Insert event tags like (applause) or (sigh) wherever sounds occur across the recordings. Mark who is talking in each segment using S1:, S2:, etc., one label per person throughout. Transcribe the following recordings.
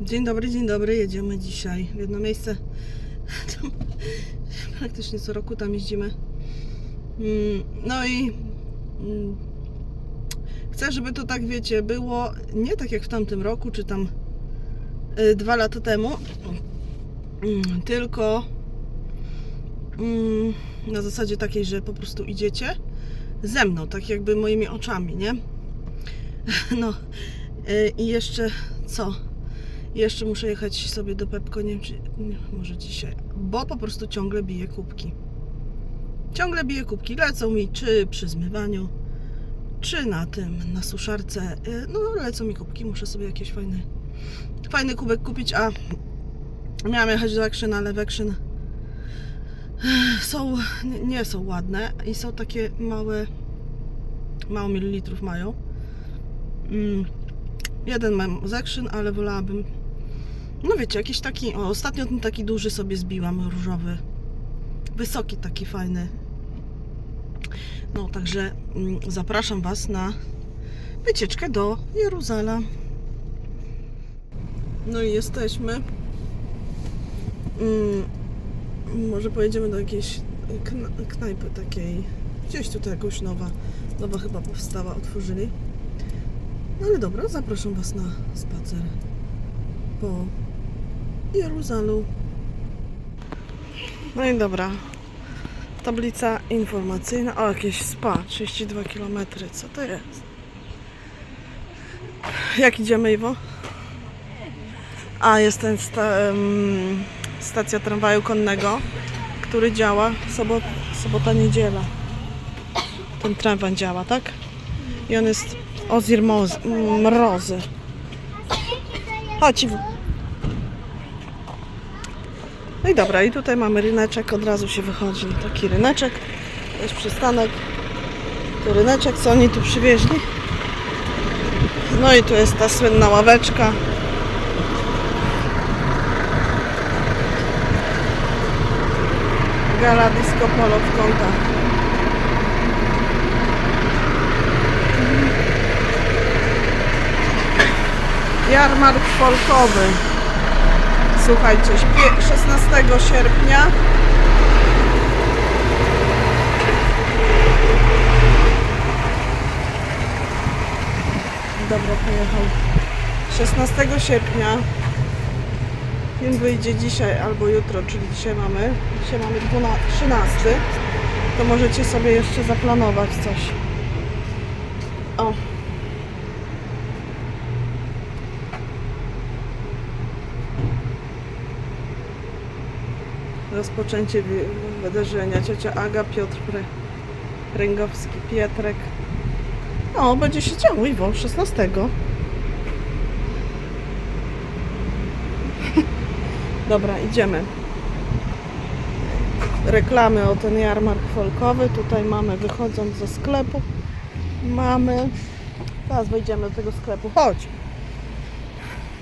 S1: Dzień dobry, dzień dobry. Jedziemy dzisiaj w jedno miejsce. Tam praktycznie co roku tam jeździmy. Mm, No i mm, chcę, żeby to tak wiecie, było nie tak jak w tamtym roku, czy tam y, dwa lata temu, mm, tylko na zasadzie takiej, że po prostu idziecie ze mną, tak jakby moimi oczami, nie? (laughs) No y, i jeszcze co? Jeszcze muszę jechać sobie do Pepko, nie wiem czy nie, może dzisiaj, bo po prostu ciągle biję kubki. Ciągle biję kubki, lecą mi czy przy zmywaniu, czy na tym, na suszarce. Y, No lecą mi kubki, muszę sobie jakieś fajny, fajny kubek kupić, a miałam jechać do Action, ale w są, nie- są ładne i są takie małe, mało mililitrów mają. Mm, Jeden mam z Action, ale wolałabym no wiecie, jakiś taki, o ostatnio ten taki duży sobie zbiłam, różowy. Wysoki, taki fajny. No, także mm, zapraszam Was na wycieczkę do Jeruzala. No i jesteśmy. Mm, może pojedziemy do jakiejś kna knajpy takiej. Gdzieś tutaj jakoś nowa, nowa chyba powstała, otworzyli. No ale dobra, zapraszam Was na spacer po Jeruzalu. No i dobra. Tablica informacyjna. O, jakieś spa. 32 km. Co to jest? Jak idziemy, Iwo? A, jest ten sta em, stacja tramwaju konnego, który działa sobot sobota, niedziela. Ten tramwaj działa, tak? I on jest Ozir Mrozy. Chodź. No i dobra, i tutaj mamy ryneczek, od razu się wychodzi taki ryneczek. To jest przystanek. Tu ryneczek, co oni tu przywieźli. No i tu jest ta słynna ławeczka. Gala Disco Polo w kątach. Jarmark folkowy. Słuchajcie, śpie- 16 sierpnia. Dobra, pojechał. 16 sierpnia. Film wyjdzie dzisiaj albo jutro, czyli dzisiaj mamy. Dzisiaj mamy 12, 13. To możecie sobie jeszcze zaplanować coś. O. Rozpoczęcie wydarzenia. Ciocia Aga, Piotr Pręgowski, Pietrek. O, będzie się działo, Iwo, 16. Dobra, idziemy. Reklamy o ten jarmark folkowy. Tutaj mamy, wychodząc ze sklepu, mamy... Teraz wejdziemy do tego sklepu. Chodź!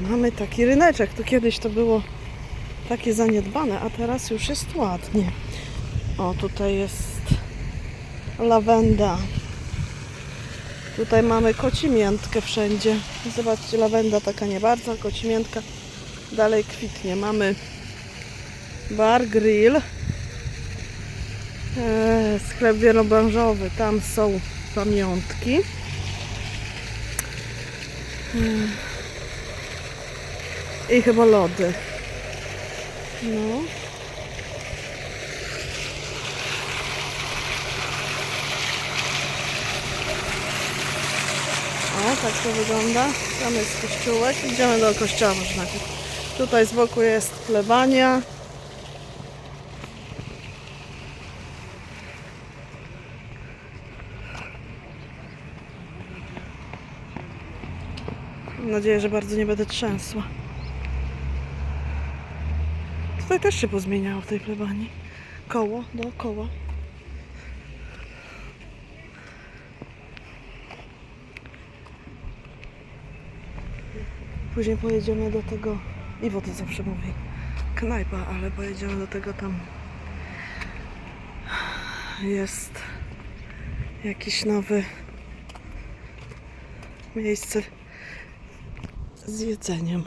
S1: Mamy taki ryneczek. Tu kiedyś to było takie zaniedbane, a teraz już jest ładnie. O, tutaj jest lawenda. Tutaj mamy kocimiętkę wszędzie. Zobaczcie, lawenda taka nie bardzo, kocimiętka dalej kwitnie. Mamy bar, grill, eee, sklep wielobranżowy. Tam są pamiątki. Eee, I chyba lody. No. O, tak to wygląda. Tam jest kościółek. Idziemy do kościoła najpierw. Tutaj z boku jest plebania. Mam nadzieję, że bardzo nie będę trzęsła. Tutaj też się pozmieniało w tej plebanii. Koło dookoła. Później pojedziemy do tego. Iwo to zawsze mówi. Knajpa, ale pojedziemy do tego tam. Jest Jakiś nowy miejsce z jedzeniem.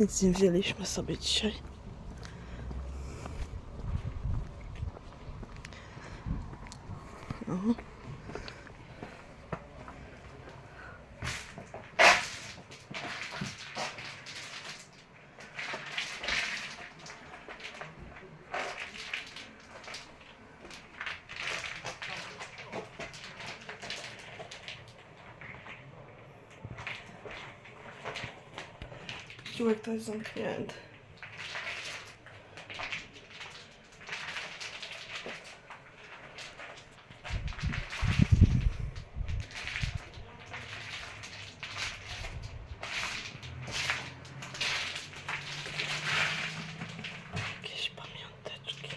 S1: Nic nie wzięliśmy sobie dzisiaj. No. Piłek to jest zamknięty. Jakieś pamiąteczki.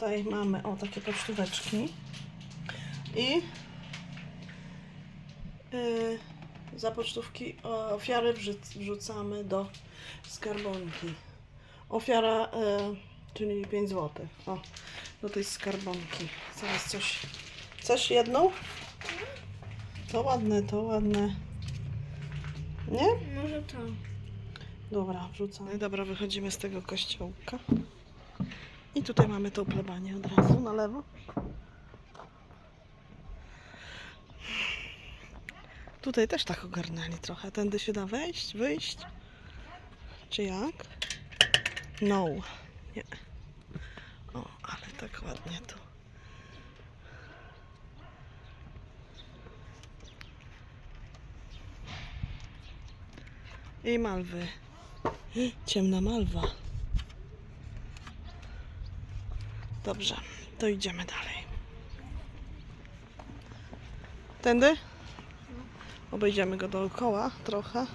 S1: Tutaj mamy o takie pocztóweczki i yy, za pocztówki ofiary wrzuc, wrzucamy do skarbonki. Ofiara, yy, czyli 5 zł. O, do tej skarbonki. Zaraz coś. Chcesz jedną? To ładne, to ładne. Nie?
S2: Może to.
S1: Dobra, wrzucamy. Dobra, wychodzimy z tego kościołka. I tutaj mamy to plebanie od razu na lewo. Tutaj też tak ogarnęli trochę. Tędy się da wejść, wyjść. Czy jak? No. Nie. O, ale tak ładnie tu. I malwy. Ciemna malwa. Dobrze, to idziemy dalej. Tędy? Obejdziemy go dookoła trochę.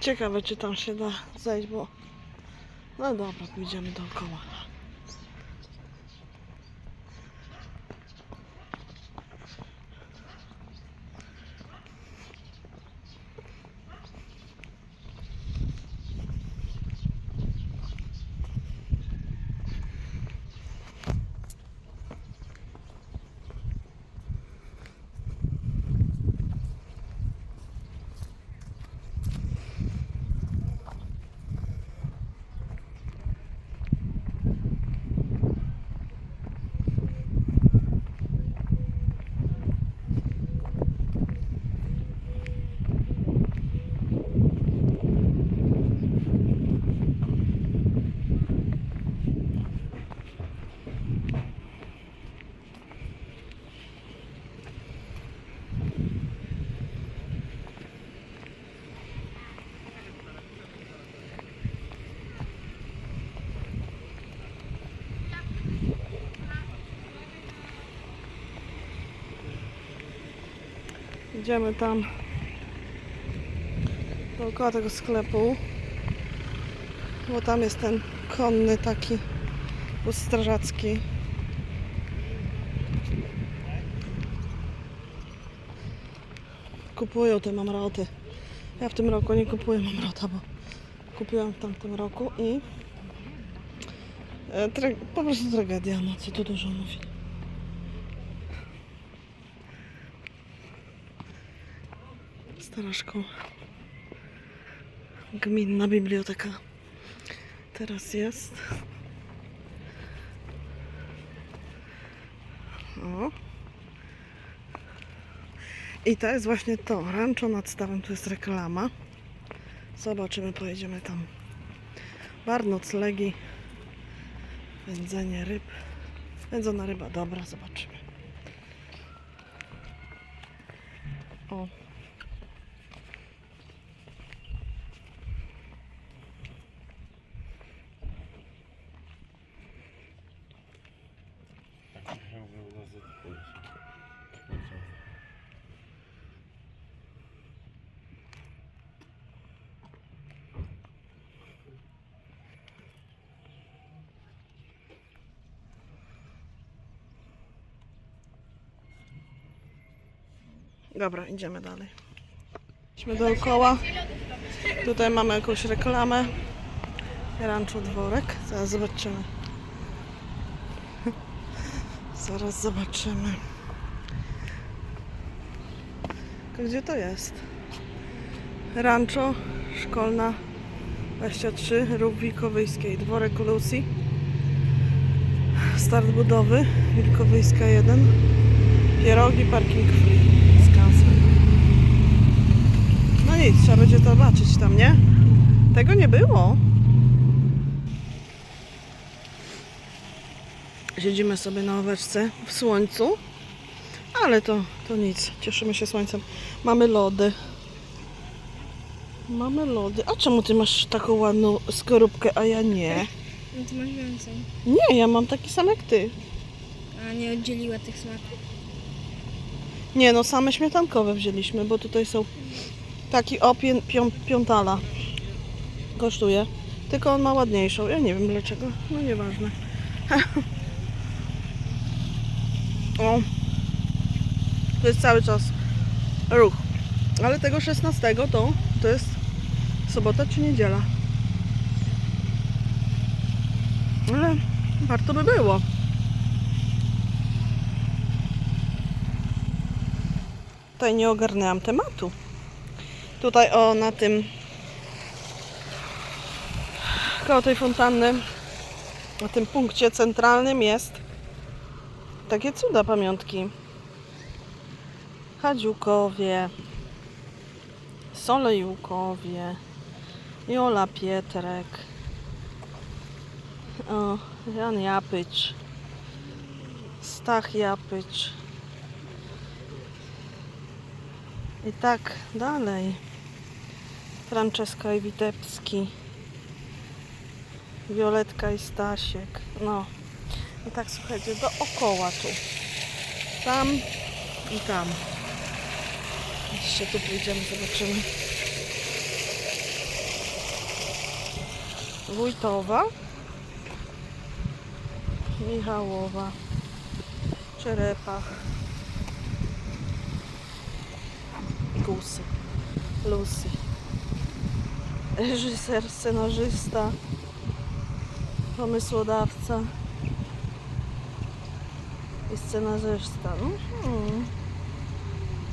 S1: Ciekawe, czy tam się da zejść, bo... No dobra, pójdziemy dookoła. Idziemy tam dookoła tego sklepu, bo tam jest ten konny taki bus strażacki. Kupują te mamroty. Ja w tym roku nie kupuję mamrota, bo kupiłam w tamtym roku i e, po prostu tragedia, no co tu dużo mówić. Szkoła. Gminna biblioteka. Teraz jest. O. I to jest właśnie to. Rancho nad stawem, tu jest reklama. Zobaczymy, pojedziemy tam. Bar, noclegi. Wędzenie ryb. Wędzona ryba, dobra, zobaczymy. O. Dobra, idziemy dalej. Idźmy dookoła. Tutaj mamy jakąś reklamę. Rancho dworek. Zaraz zobaczymy. (laughs) Zaraz zobaczymy. Gdzie to jest? Rancho Szkolna 23 Rób Wilkowyjskiej. Dworek Lucy. Start budowy. Wilkowyjska 1. Pierogi, parking free. Nic, trzeba będzie to zobaczyć tam, nie? Tego nie było. Siedzimy sobie na ławeczce w słońcu, ale to, to nic. Cieszymy się słońcem. Mamy lody. Mamy lody. A czemu ty masz taką ładną skorupkę, a ja nie?
S2: No to masz więcej.
S1: Nie, ja mam taki sam jak ty.
S2: A nie oddzieliła tych smaków.
S1: Nie, no same śmietankowe wzięliśmy, bo tutaj są taki o pią, piątala. Kosztuje. Tylko on ma ładniejszą. Ja nie wiem dlaczego. No nieważne. (laughs) o. To jest cały czas ruch. Ale tego 16 to, to jest sobota czy niedziela. Ale warto by było. Tutaj nie ogarnęłam tematu. Tutaj o na tym koło tej fontanny na tym punkcie centralnym jest takie cuda pamiątki. Hadziukowie, Solejukowie, Jola Pietrek, o, Jan Japycz, Stach Japycz. I tak dalej. Franceska i Witebski. Violetka i Stasiek. No. I tak słuchajcie, dookoła tu. Tam i tam. Jeszcze tu pójdziemy, zobaczymy. Wójtowa. Michałowa. Czerepach. Gusy. Lucy. Reżyser, scenarzysta, pomysłodawca i scenarzysta. Mhm.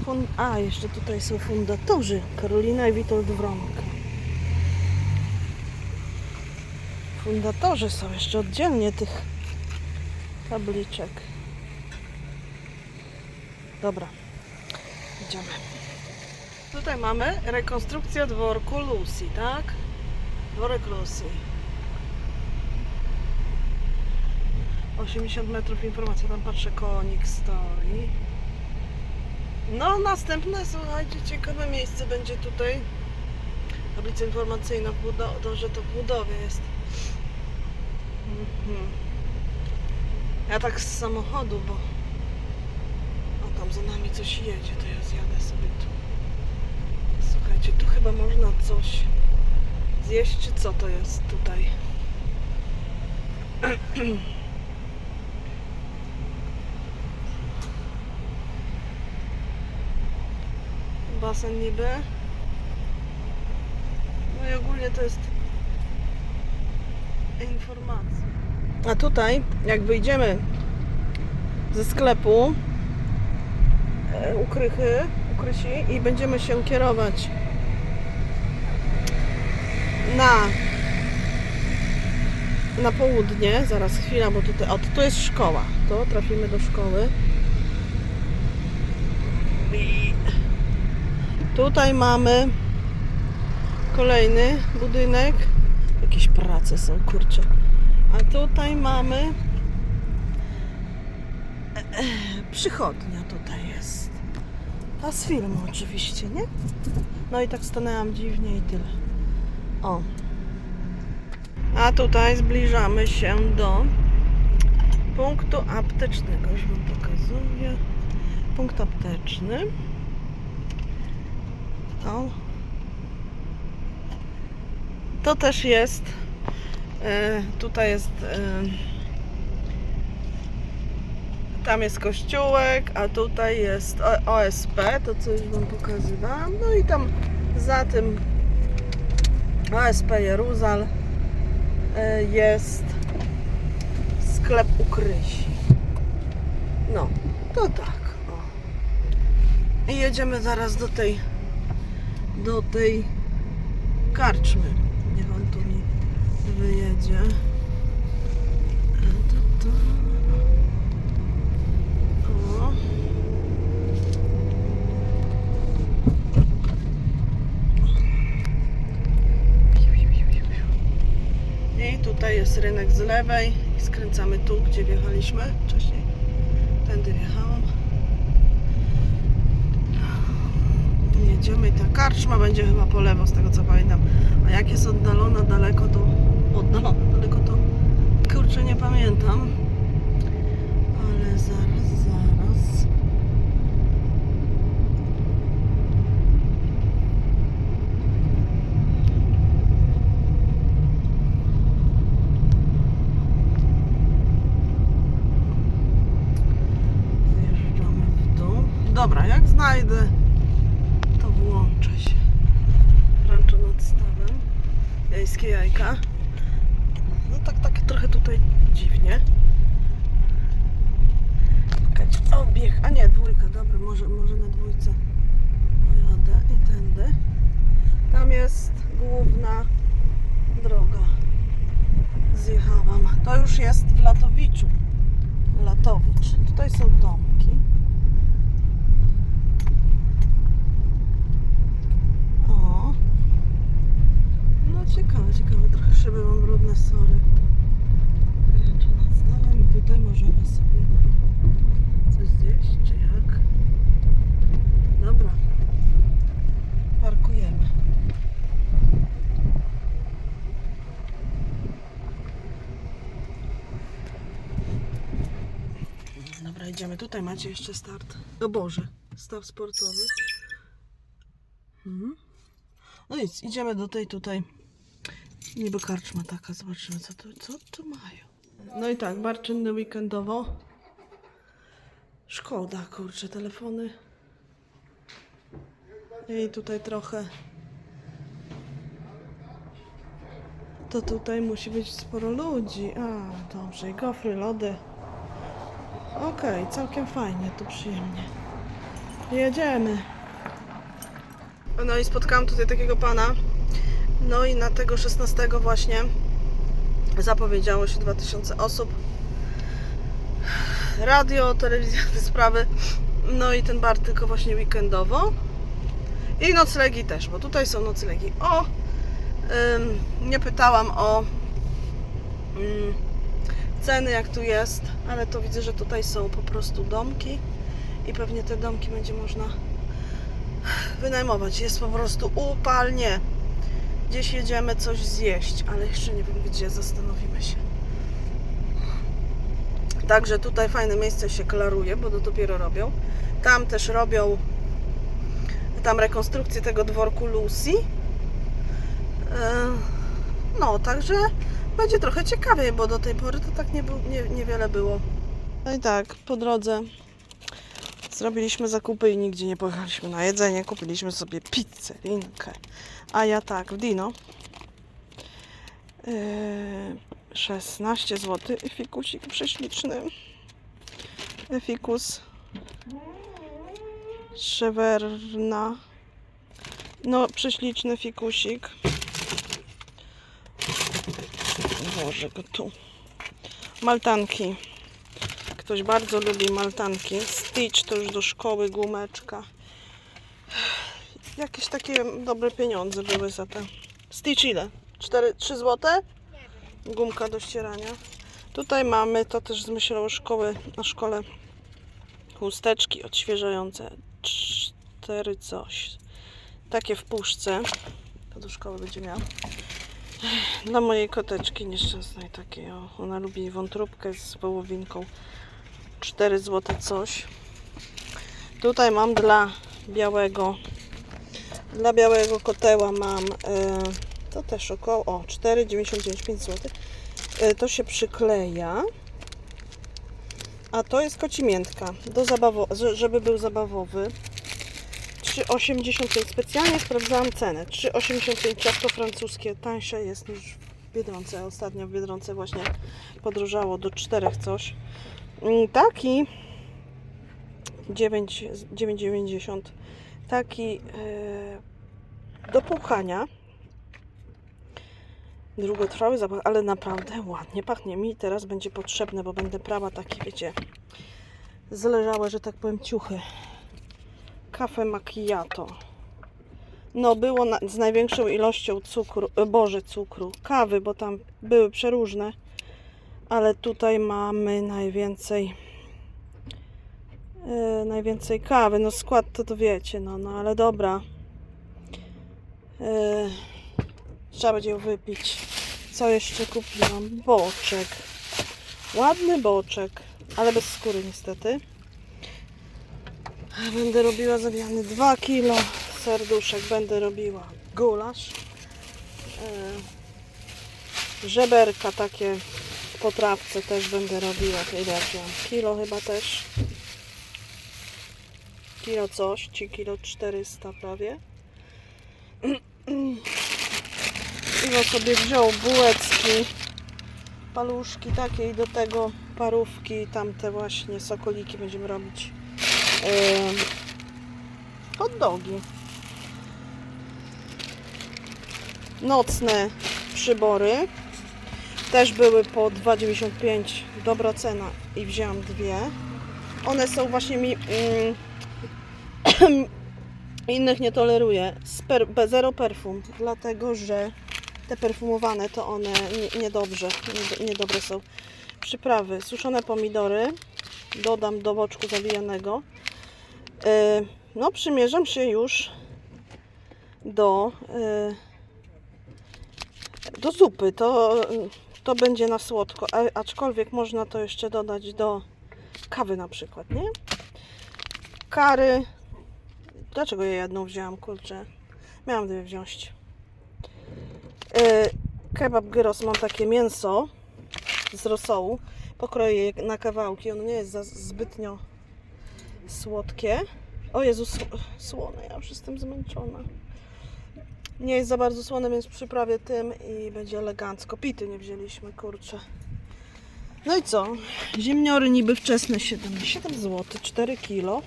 S1: Fun- A, jeszcze tutaj są fundatorzy. Karolina i Witold Wronk. Fundatorzy są jeszcze oddzielnie tych tabliczek. Dobra, idziemy. Tutaj mamy rekonstrukcję dworku Lucy, tak? Dworek Lucy. 80 metrów informacja, tam patrzę, konik stoi. No, następne, słuchajcie, ciekawe miejsce będzie tutaj. Tablica informacyjna, że to w budowie jest. Mhm. Ja tak z samochodu, bo o tam za nami coś jedzie, to ja zjadę sobie tu. Słuchajcie, tu chyba można coś zjeść, czy co to jest tutaj? (clears throat) Basen niby. No i ogólnie to jest informacja. A tutaj, jak wyjdziemy ze sklepu e, ukrychy, i będziemy się kierować na na południe, zaraz chwila, bo tutaj, o, to jest szkoła, to trafimy do szkoły. I tutaj mamy kolejny budynek, jakieś prace są, kurczę, a tutaj mamy e, ta z filmu oczywiście, nie? No i tak stanęłam dziwnie i tyle. O. A tutaj zbliżamy się do punktu aptecznego. Już Wam pokazuję. Punkt apteczny. O. To też jest. E, tutaj jest. Tam jest kościółek, a tutaj jest OSP, to co już Wam pokazywałam. No i tam za tym OSP Jeruzal e, jest sklep ukrysi. No, to tak. O. I jedziemy zaraz do tej do tej karczmy. Niech on tu mi wyjedzie. E, to, to. O. I tutaj jest rynek z lewej i skręcamy tu, gdzie wjechaliśmy wcześniej. Tędy wjechałam. Jedziemy i ta karczma będzie chyba po lewo, z tego co pamiętam. A jak jest oddalona daleko, to oddalona daleko, to kurczę nie pamiętam. Ale zaraz. Znajdę, to włączę się. Rancho nad stawem. Jajskie jajka. No tak, tak trochę tutaj dziwnie. Obieg, a nie, dwójka, dobra, może, może na dwójce pojadę i tędy. Tam jest główna droga. Zjechałam. To już jest w Latowiczu. Latowicz. Tutaj są domki. O. Ciekawe, ciekawe. Trochę szyby mam brudne, sorry. Ręczę nad stałem i tutaj możemy sobie coś zjeść, czy jak? Dobra. Parkujemy. Dobra, idziemy. Tutaj macie jeszcze start. O Boże, staw sportowy. Mhm. No nic, idziemy do tej tutaj niby karczma taka. Zobaczymy, co tu, co tu mają. No i tak, bar czynny weekendowo. Szkoda, kurczę, telefony. I tutaj trochę. To tutaj musi być sporo ludzi. A, dobrze, i gofry, lody. Okej, całkiem fajnie, tu przyjemnie. Jedziemy. No i spotkałam tutaj takiego pana. No i na tego 16 właśnie zapowiedziało się 2000 osób. Radio, telewizja, te (laughs) sprawy. No i ten bar tylko właśnie weekendowo. I noclegi też, bo tutaj są noclegi. O! Ym, nie pytałam o ym, ceny, jak tu jest, ale to widzę, że tutaj są po prostu domki i pewnie te domki będzie można (sighs) wynajmować. Jest po prostu upalnie. Gdzieś jedziemy coś zjeść, ale jeszcze nie wiem gdzie, zastanowimy się. Także tutaj fajne miejsce się klaruje, bo to dopiero robią. Tam też robią tam rekonstrukcję tego dworku Lucy. Yy, No, także będzie trochę ciekawiej, bo do tej pory to tak nie, niewiele było. No i tak, po drodze zrobiliśmy zakupy i nigdzie nie pojechaliśmy na jedzenie. Kupiliśmy sobie pizzę, linkę. A ja tak, w Dino. Yy, 16 zł fikusik prześliczny. Fikus Szewerna. No, prześliczny fikusik. Włożę go tu. Maltanki. Ktoś bardzo lubi maltanki. Stitch to już do szkoły, gumeczka. Jakieś takie dobre pieniądze były za te. Stitch ile? 4, 3 zł? Gumka do ścierania. Tutaj mamy, to też z myślą szkoły, na szkole chusteczki odświeżające. Cztery coś. Takie w puszce. To do szkoły będzie miała. Dla mojej koteczki nieszczęsnej takiej. O, ona lubi wątróbkę z wołowinką. 4 zł coś. Tutaj mam dla białego dla białego koteła mam e, to też około o 4,99 5 zł. E, to się przykleja. A to jest kocimiętka, do zabawo- że- żeby był zabawowy. 3,85 specjalnie sprawdzałam cenę. 3,85 ciasto francuskie tańsze jest niż w Biedronce. Ostatnio w Biedronce właśnie podrożało do 4 coś. Mm, Taki 9 9,90 taki e, do płukania. Długotrwały zapach, ale naprawdę ładnie pachnie. Mi teraz będzie potrzebne, bo będę prała takie, wiecie, zleżałe, że tak powiem, ciuchy. Kafe macchiato. No, było na, z największą ilością cukru, e, boże, cukru, kawy, bo tam były przeróżne, ale tutaj mamy najwięcej e, najwięcej kawy. No skład to to wiecie, no, no ale dobra. E, trzeba będzie ją wypić. Co jeszcze kupiłam? Boczek. Ładny boczek, ale bez skóry niestety. Będę robiła zabijany 2 kilo serduszek. Będę robiła gulasz. E, żeberka takie po trawce też będę robiła. Ile? Kilo chyba też. Kilo coś, ci kilo 400 prawie. Iwo sobie wziął bułeczki, paluszki takie i do tego parówki, tamte właśnie sokoliki będziemy robić. Yy, hot dogi. Nocne przybory. Też były po 2,95 dobra cena i wzięłam dwie. One są właśnie mi mm, (clears throat) innych nie toleruję. Per, zero perfum, dlatego że te perfumowane to one nie- niedobrze, nie, niedobre są. Przyprawy, suszone pomidory, dodam do boczku zawijanego. Yy, no, przymierzam się już do, yy, do zupy. To, to będzie na słodko, aczkolwiek można to jeszcze dodać do kawy na przykład, nie? Kary. Dlaczego ja jedną wzięłam, kurczę? Miałam dwie wziąć. Yy, kebab gyros mam takie mięso z rosołu. Pokroję je na kawałki. Ono nie jest za zbytnio słodkie. O Jezus, słone. Ja już jestem zmęczona. Nie jest za bardzo słone, więc przyprawię tym i będzie elegancko. Pity nie wzięliśmy, kurczę. No i co? Ziemniory niby wczesne 7, 7 zł, 4 kilo.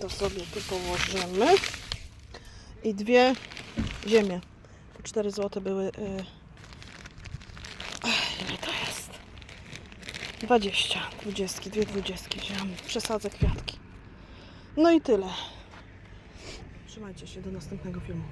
S1: To sobie tu położymy. I dwie ziemie. Po 4 zł były. Yy... Ile to jest? 20, 20, dwie 20 wziąłem. Przesadzę kwiatki. No i tyle. Trzymajcie się do następnego filmu.